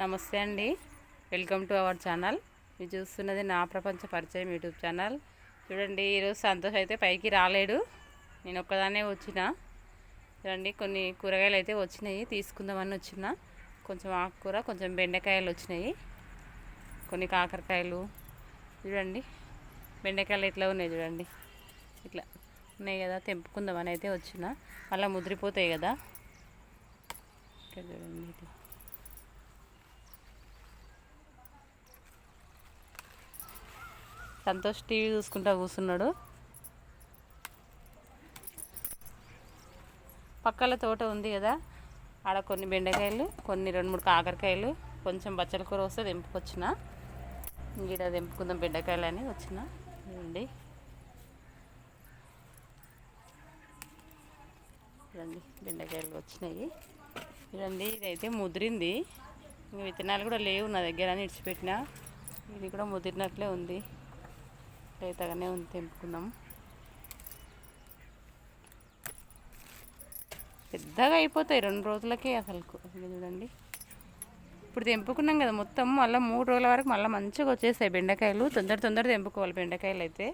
నమస్తే అండి. Welcome to our channel మీరు చూస్తున్నది నా ప్రపంచ పరిచయం యూట్యూబ్ ఛానల్ చూడండి ఈరోజు సంతోష్ అయితే పైకి రాలేడు. నేను ఒక్కదాన్నే వచ్చిన. చూడండి కొన్ని కూరగాయలు అయితే వచ్చినాయి. తీసుకుందామని వచ్చిన. కొంచెం ఆకుకూర కొంచెం బెండకాయలు వచ్చినాయి. కొన్ని కాకరకాయలు. చూడండి బెండకాయలు ఎట్లా ఉన్నాయి చూడండి. ఇట్లా ఉన్నాయి కదా తెంపుకుందామని అయితే వచ్చిన. మళ్ళీ ముదిరిపోతాయి కదా. ఇక్కడ చూడండి ఇట్లా. సంతోష్ టీవీ చూసుకుంటా కూర్చున్నాడు. పక్కల తోట ఉంది కదా ఆడ కొన్ని బెండకాయలు కొన్ని రెండు మూడు కాకరకాయలు కొంచెం బచ్చల కూర వస్తే తెంపుకొచ్చిన. ఇంకీడ తెంపుకుందాం బెండకాయలు అని వచ్చిన. రండి రండి బెండకాయలు వచ్చినాయి. చూడండి ఇదైతే ముదిరింది. ఇంక విత్తనాలు కూడా లేవు నా దగ్గర అని ఇడిచిపెట్టిన. ఇది కూడా ముదిరినట్లే ఉంది. లేతగానే ఉంది తెంపుకుందాం. పెద్దగా అయిపోతాయి రెండు రోజులకే అసలు చూడండి. ఇప్పుడు తెంపుకున్నాం కదా మొత్తం మళ్ళీ మూడు రోజుల వరకు మళ్ళీ మంచిగా వచ్చేస్తాయి బెండకాయలు. తొందర తొందర తెంపుకోవాలి బెండకాయలు అయితే.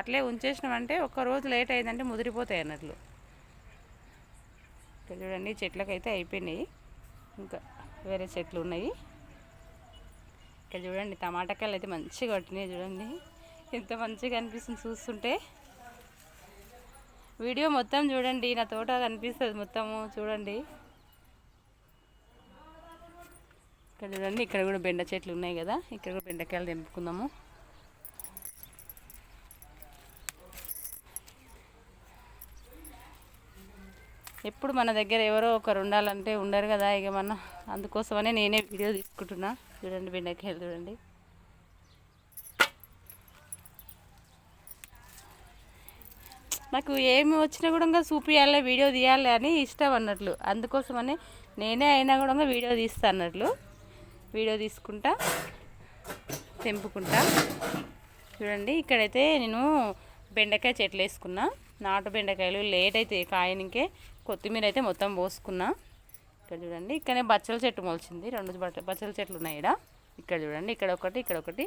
అట్లే ఉంచేసినామంటే ఒక రోజు లేట్ అయిందంటే ముదిరిపోతాయి అన్నట్లు. ఇక్కడ చూడండి చెట్లకైతే అయిపోయినాయి. ఇంకా వేరే చెట్లు ఉన్నాయి. ఇక్కడ చూడండి టమాటాకాయలు అయితే మంచిగా కొట్టినాయి చూడండి. ఎంత మంచిగా అనిపిస్తుంది చూస్తుంటే. వీడియో మొత్తం చూడండి నా తోట కనిపిస్తుంది మొత్తము చూడండి. ఇక్కడ చూడండి ఇక్కడ కూడా బెండ చెట్లు ఉన్నాయి కదా ఇక్కడ కూడా బెండకాయలు తెంపుకుందాము. ఎప్పుడు మన దగ్గర ఎవరో ఒకరు ఉండాలంటే ఉండరు కదా ఇక మన అందుకోసమనే నేనే వీడియో తీసుకుంటున్నా. చూడండి బెండకాయలు చూడండి. నాకు ఏమి వచ్చినా కూడా చూపించాలి వీడియో తీయాలి అని ఇష్టం అన్నట్లు. అందుకోసమని నేనే అయినా కూడా వీడియో తీస్తా అన్నట్లు. వీడియో తీసుకుంటా తెంపుకుంటా. చూడండి ఇక్కడైతే నేను బెండకాయ చెట్లు వేసుకున్నా. నాటు బెండకాయలు లేట్ అయితే కాయనికే కొత్తిమీర అయితే మొత్తం పోసుకున్నా. ఇక్కడ చూడండి ఇక్కడనే బచ్చల చెట్టు మొలిచింది. రెండు బచ్చల చెట్లు ఉన్నాయి ఇక్కడ ఇక్కడ చూడండి ఇక్కడ ఒకటి ఇక్కడ ఒకటి.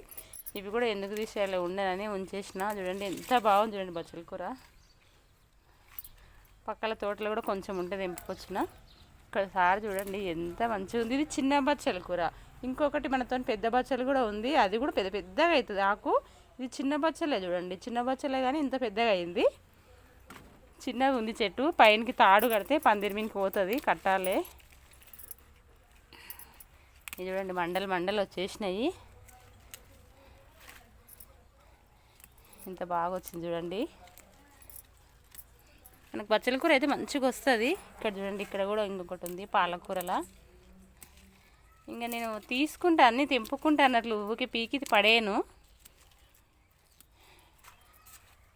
ఇవి కూడా ఎందుకు తీసేయాలి ఉండదని ఉంచేసిన. చూడండి ఎంత బాగుంది చూడండి బచ్చల కూర. పక్కల తోటలో కూడా కొంచెం ఉంటుంది తెంపుకొచ్చిన. ఇక్కడ సార్ చూడండి ఎంత మంచిగా ఉంది. ఇది చిన్న బచ్చల కూర. ఇంకొకటి మనతో పెద్ద బచ్చలు కూడా ఉంది. అది కూడా పెద్ద పెద్దగా అవుతుంది ఆకు ఇది చిన్న బచ్చలే చూడండి. చిన్న బచ్చలే కానీ ఇంత పెద్దగా అయింది. చిన్నగా ఉంది చెట్టు. పైనకి తాడు కడితే పందిరి మీదకి పోతుంది కట్టాలే. ఇది చూడండి మండలు మండలు వచ్చేసినాయి. ఇంత బాగా వచ్చింది చూడండి. మనకు బచ్చల కూర అయితే మంచిగా వస్తుంది. ఇక్కడ చూడండి ఇక్కడ కూడా ఇంకొకటి ఉంది పాలకూరలా. ఇంకా నేను తీసుకుంటా అన్నీ తెంపుకుంటా అన్నట్లు ఊరికి పీకి పడేను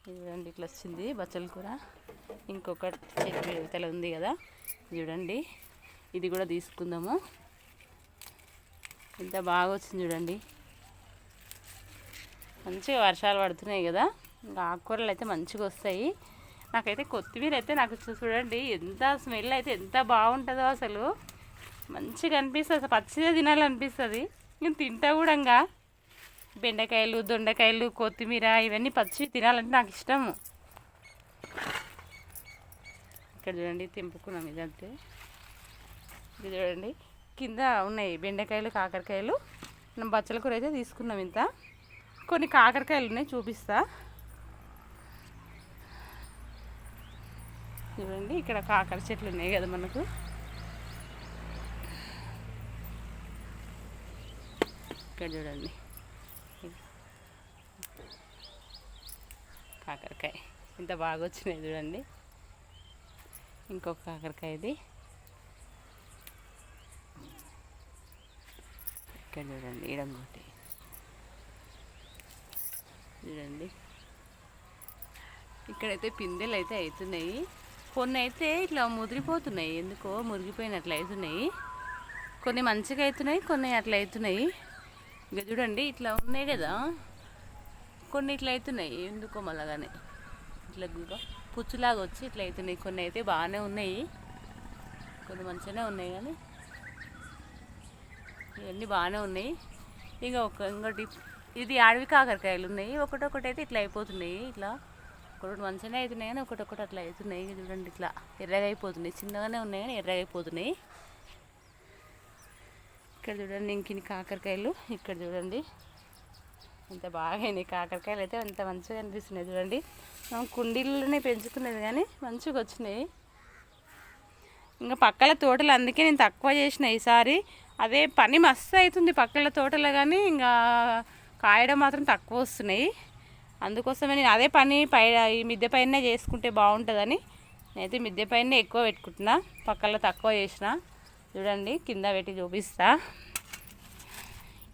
చూడండి ఇట్లా వచ్చింది బచ్చల కూర. ఇంకొక చెట్టు ఉంది కదా చూడండి. ఇది కూడా తీసుకుందాము. ఎంత బాగా వచ్చింది చూడండి. మంచిగా వర్షాలు పడుతున్నాయి కదా ఇంకా ఆకుకూరలు అయితే మంచిగా వస్తాయి. నాకైతే కొత్తిమీర అయితే నాకు చూడండి ఎంత స్మెల్ అయితే ఎంత బాగుంటుందో అసలు. మంచిగా అనిపిస్తుంది. అసలు పచ్చిగా తినాలనిపిస్తుంది. నేను తింటా కూడా ఇంకా బెండకాయలు దొండకాయలు కొత్తిమీర ఇవన్నీ పచ్చి తినాలంటే నాకు ఇష్టము. ఇక్కడ చూడండి తెంపుకున్నాం ఇదంతే. ఇది చూడండి కింద ఉన్నాయి బెండకాయలు కాకరకాయలు. మనం బచ్చల కూర అయితే తీసుకున్నాం ఇంత. కొన్ని కాకరకాయలు ఉన్నాయి చూపిస్తా. చూడండి ఇక్కడ కాకర చెట్లు ఉన్నాయి కదా మనకు. ఇక్కడ చూడండి. కాకరకాయ. ఇంత బాగా వచ్చినాయి చూడండి. ఇంకొక కాకరకాయ ఇది. ఇక్కడ చూడండి ఇడంగోటి చూడండి. ఇక్కడైతే పిందెలు అయితే అవుతున్నాయి. కొన్ని అయితే ఇట్లా ముదిరిపోతున్నాయి. ఎందుకో? మురిగిపోయినట్లు అవుతున్నాయి కొన్ని మంచిగా అవుతున్నాయి కొన్ని అట్లా అవుతున్నాయి ఇంకా చూడండి ఇట్లా ఉన్నాయి కదా. కొన్ని ఇట్లా అవుతున్నాయి ఎందుకో మళ్ళగానే. ఇట్లా పుచ్చులాగా వచ్చి ఇట్లా అవుతున్నాయి కొన్ని అయితే బాగానే ఉన్నాయి. కొన్ని మంచిగానే ఉన్నాయి కానీ ఇవన్నీ బాగానే ఉన్నాయి. ఇంకా ఒక ఇంకోటి ఇది అడవి కాకరకాయలు ఉన్నాయి. ఒకటొకటి అయితే ఇట్లా అయిపోతున్నాయి. ఇట్లా ఒకటి మంచిగానే అవుతున్నాయి కానీ ఒకటొకటి అట్లా అవుతున్నాయి చూడండి ఇట్లా ఎర్రగా అయిపోతున్నాయి. చిన్నగానే ఉన్నాయి కానీ ఎర్రగా అయిపోతున్నాయి. ఇక్కడ చూడండి ఇంకిన్ని కాకరకాయలు ఇక్కడ చూడండి. ఎంత బాగా అయినాయి కాకరకాయలు అయితే అంత మంచిగా అనిపిస్తున్నాయి చూడండి. మనం కుండీల్లోనే పెంచుకునేది కానీ మంచిగా వచ్చినాయి. ఇంకా పక్కల తోటలు అందుకే నేను తక్కువ చేసిన ఈసారి. అదే పని మస్తు అవుతుంది పక్కల తోటలో కానీ ఇంకా కాయడం మాత్రం తక్కువ వస్తున్నాయి. అందుకోసమే నేను అదే పని పై ఈ మిద్దె పైన చేసుకుంటే బాగుంటుందని నేనైతే మిద్దె పైన ఎక్కువ పెట్టుకుంటున్నా. పక్కల తక్కువ చేసిన. చూడండి కింద పెట్టి చూపిస్తా.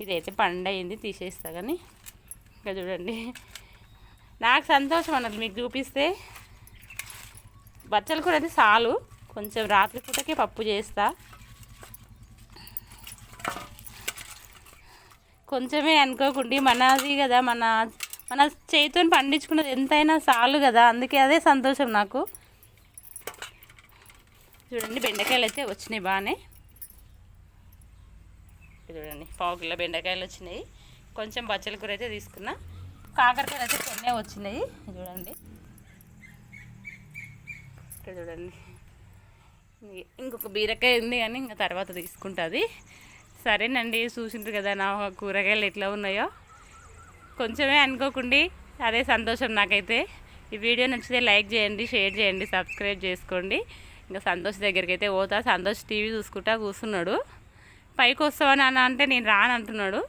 ఇదైతే పండయింది తీసేస్తా కానీ ఇంకా చూడండి. నాకు సంతోషం అన్నది మీకు చూపిస్తే. బచ్చలు కూర అయితే చాలు. కొంచెం రాత్రి పూటకే పప్పు చేస్తా. కొంచెమే అనుకోకుండి మనది కదా మన మన చేతితో పండించుకున్నది ఎంతైనా చాలు కదా అందుకే అదే సంతోషం నాకు. చూడండి బెండకాయలు అయితే వచ్చినాయి బాగానే. చూడండి పావు కిలో బెండకాయలు వచ్చినాయి. కొంచెం బచ్చల కూర అయితే తీసుకున్నా. కాకరకాయలు అయితే కొన్నే వచ్చినాయి. చూడండి. ఇక్కడ చూడండి. ఇంకొక బీరకాయ ఉంది కానీ ఇంకా తర్వాత తీసుకుంటుంది సరేనండి చూసింటారు కదా నా కూరగాయలు ఎట్లా ఉన్నాయో. కొంచెమే అనుకోకండి అదే సంతోషం నాకైతే. ఈ వీడియో నచ్చితే లైక్ చేయండి షేర్ చేయండి సబ్స్క్రైబ్ చేసుకోండి. ఇంకా సంతోష్ దగ్గరికి అయితే పోతా. సంతోష్ టీవీ చూసుకుంటా కూర్చున్నాడు. పైకి వస్తావని నాన్న అంటే నేను రాను అంటున్నాడు.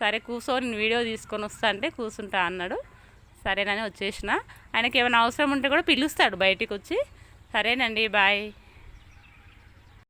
సరే కూర్చో నేను వీడియో తీసుకొని వస్తా అంటే కూర్చుంటా అన్నాడు. సరేనని వచ్చేసిన. ఆయనకి ఏమైనా అవసరం ఉంటే కూడా పిలుస్తాడు బయటికి వచ్చి సరేనండి బాయ్.